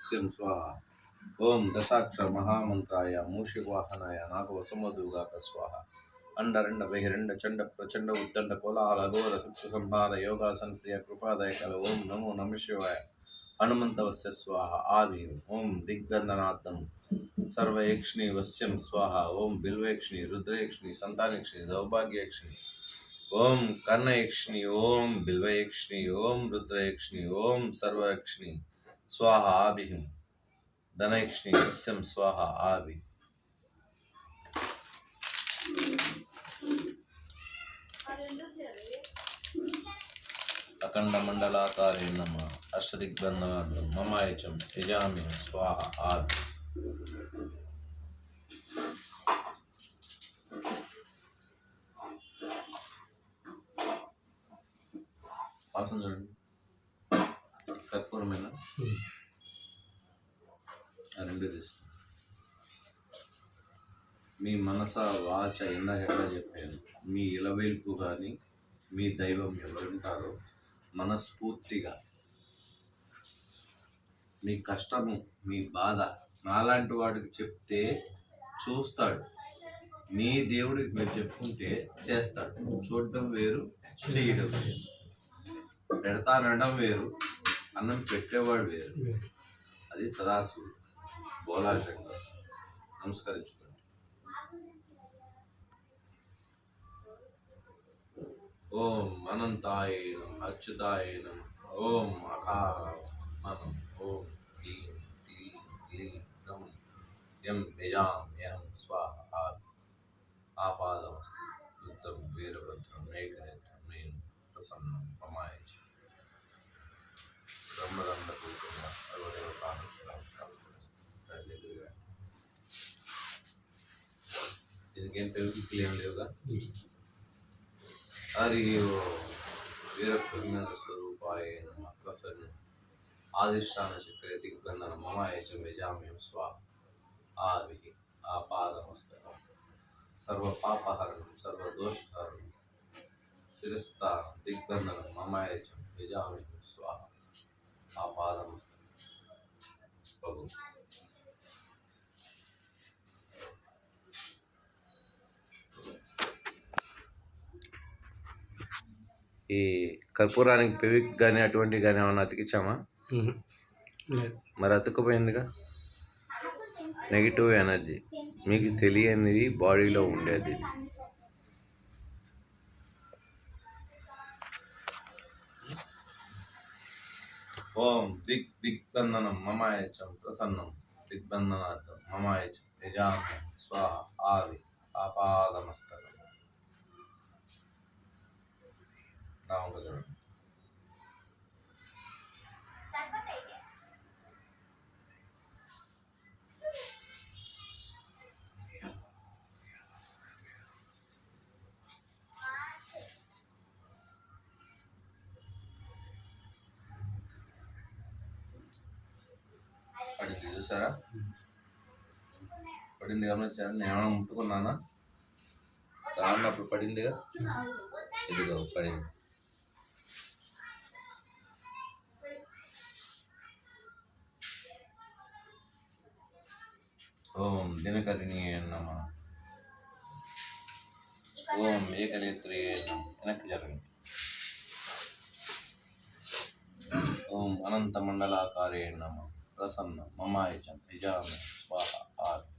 సత్యం స్వాహ ఓం దశాక్షర మహామంత్రాయ మూషికవాహనాయ నాకు వసమధుగాక స్వాహ అండరండ బహిరండ చండ ప్రచండ ఉద్దండ కోలాహల ఘోర సప్త సంహార యోగాసన ప్రియ కృపాదాయ కల ఓం నమో నమ శివాయ హనుమంతవస్య స్వాహ ఆవి ఓం దిగ్బంధనార్థం సర్వయక్షిణి వస్యం స్వాహ ఓం బిల్వేక్షిణి రుద్రయక్షిణి సంతానయక్షిణి సౌభాగ్యయక్షిణి ఓం కర్ణయక్షిణి ఓం బిల్వయక్షిణి ఓం రుద్రయక్షిణి ఓం సర్వయక్షిణి స్వాహ ఆభిహిం ధనయక్షిణి వశ్యం స్వాహ ఆభి అఖండ మండలాకారే నమ అష్టదిగ్బంధనార్థం మమాయచం యజామి స్వాహ ఆవి వాసన చూడండి. కర్పూరమేనా? రెండు తీసుకో. మీ మనస వాచ ఇందాక ఎట్లా చెప్పాను? మీ ఇలవేల్పు కానీ మీ దైవం ఎవరుంటారో మనస్ఫూర్తిగా. మీ కష్టము మీ బాధ నాలాంటి వాడికి చెప్తే చూస్తాడు. మీ దేవుడికి మీరు చెప్పుకుంటే చేస్తాడు. చూడటం వేరు చేయడం వేరు. పెడతానడం వేరు అన్నం పెట్టేవాడు వేరు. అది సదాశివుడు. బోలాశంకర్ నమస్కరించుకోండి. ఓం అనంతాయ నమః అచ్యుతాయ నమః ఓం అకార మనం ఓం హ్రీం క్లీం క్లీం గం యం యజాం యం స్వాహ ఆపాదమస్తు. యుద్ధం వీరభద్రం మేఘనేత్రం నేను ప్రసన్నం మమాయ దీనికి ఏం పెరుగుకి ఏం లేవుగా హరి వీర ప్రజ్ఞాన స్వరూపాయ నమ ప్రసన్న ఆదిష్టాన చక్ర దిగ్బంధన మమాయచ యజామ్యం స్వాహ ఆవి ఆపాదమస్తకం సర్వ పాపహరణం సర్వ దోషహరణం శిరస్థానం దిగ్బంధనం మమాయచం యజామ్యం స్వాహ ఆపాదమస్తకం ప్రభు ఈ కర్పూరానికి పెవిక్ కానీ అటువంటివి కానీ ఏమన్నా అతికించామా? మరి అతుక్కుపోయిందిగా? నెగిటివ్ ఎనర్జీ మీకు తెలియనిది బాడీలో ఉండేది. ఓం దిక్ దిగ్బంధనం మమాయచం ప్రసన్నం దిగ్బంధనార్థం మమాయచం యజామి స్వాహ ఆవి ఆపాదమస్తకం రాముడు చూడండి చూసారా? పడింది గమనించారా నేను ఏమైనా ముట్టుకున్నానా? దాన్ని అప్పుడు పడిందిగా? ఇదిగో పడింది. ఓం దినకరిణి నమ. ఓం ఏకనేత్రి వెనక్కి జరగండి. ఓం అనంత మండలాకారే నమ. ప్రసన్న మమాయచం యజామి స్వాహ ఆది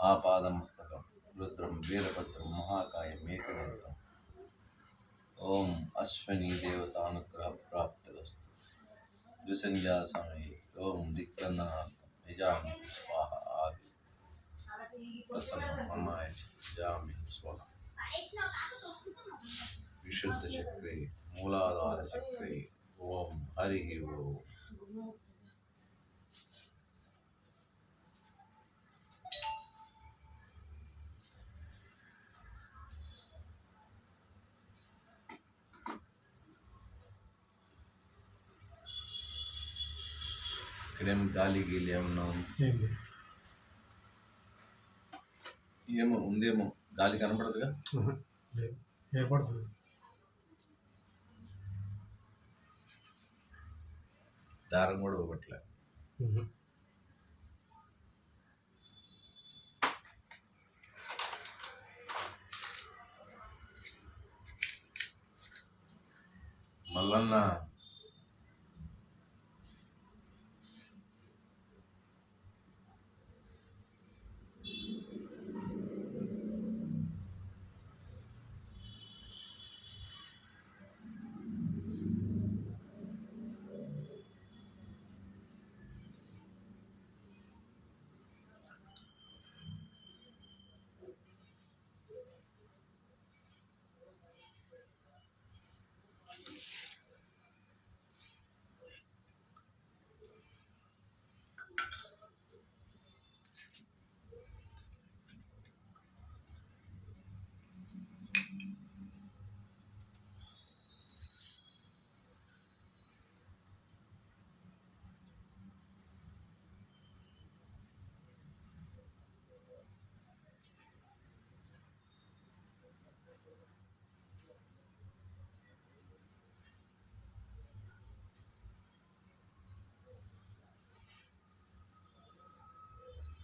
ఆపాదమస్తకం రుద్రం వీరభద్రం మహాకాయం ఏకనేత్రం ఓం అశ్వని దేవత అనుగ్రహ ప్రాప్తిరస్తు ద్విసంధ్యా సమయే ఓం దిక్బంధనార్థం యజామి స్వాహ ఆది ప్రసన్న మమాయచం యజామి స్వాహ విశుద్ధ చక్రే మూలాధార చక్రే ఓం హరి ఓం ఇక్కడేం గాలి గీలి ఏమన్నా ఉంది ఏమో ఉందేమో గాలి కనపడదుగా? ఏర్పడుతుంది. దారం కూడా ఒకట్లే. మ్మ్.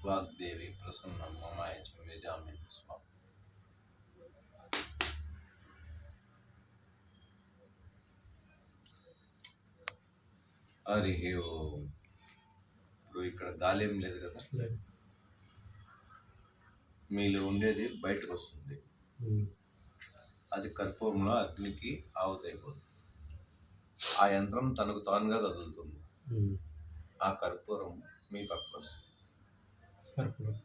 వాగ్దేవి ప్రసన్నం మమాయ చ స్వామి. హరి ఓం. ఇప్పుడు ఇక్కడ గాలి ఏం లేదు కదా? మీలో ఉండేది బయటకు వస్తుంది. అది కర్పూరంలో అగ్నికి ఆవుతైపోతుంది ఆ యంత్రం తనకు తానుగా కదులుతుంది. ఆ కర్పూరం మీ పక్కకు వస్తుంది. కర్పూరం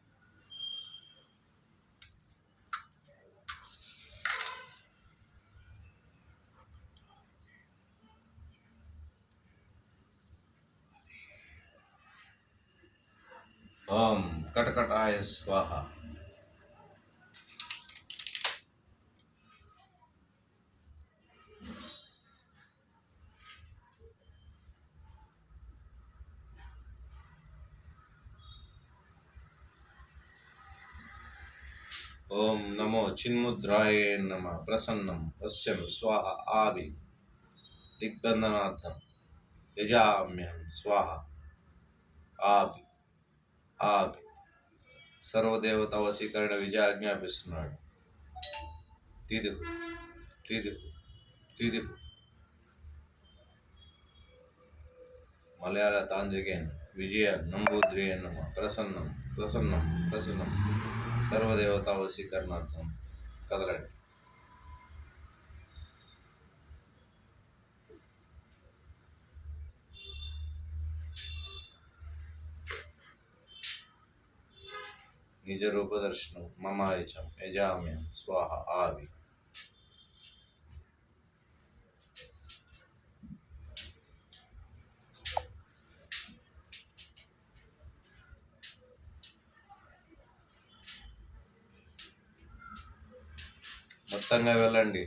ఓం కటకటాయ స్వాహ ఓం నమో చిన్ముద్రాయ నమ ప్రసన్నం వశ్యం స్వాహ ఆవి దిగ్బంధనార్థం యజామ్యం స్వాహ ఆవి ఆవి సర్వదేవత వశీకరణ విజయ ఆజ్ఞాపిస్తున్నాడు తీదుకు తీదుకు తీదుకు మలయాళ తాంత్రికేన్ విజయ నంబూద్రి నమ ప్రసన్నం ప్రసన్నం ప్రసన్నం సర్వదేవత వశీకరణార్థం కదలండి. నిజ రూపదర్శనం మమాయచం యజామ్యం స్వాహ ఆవి. మొత్తంగా వెళ్ళండి.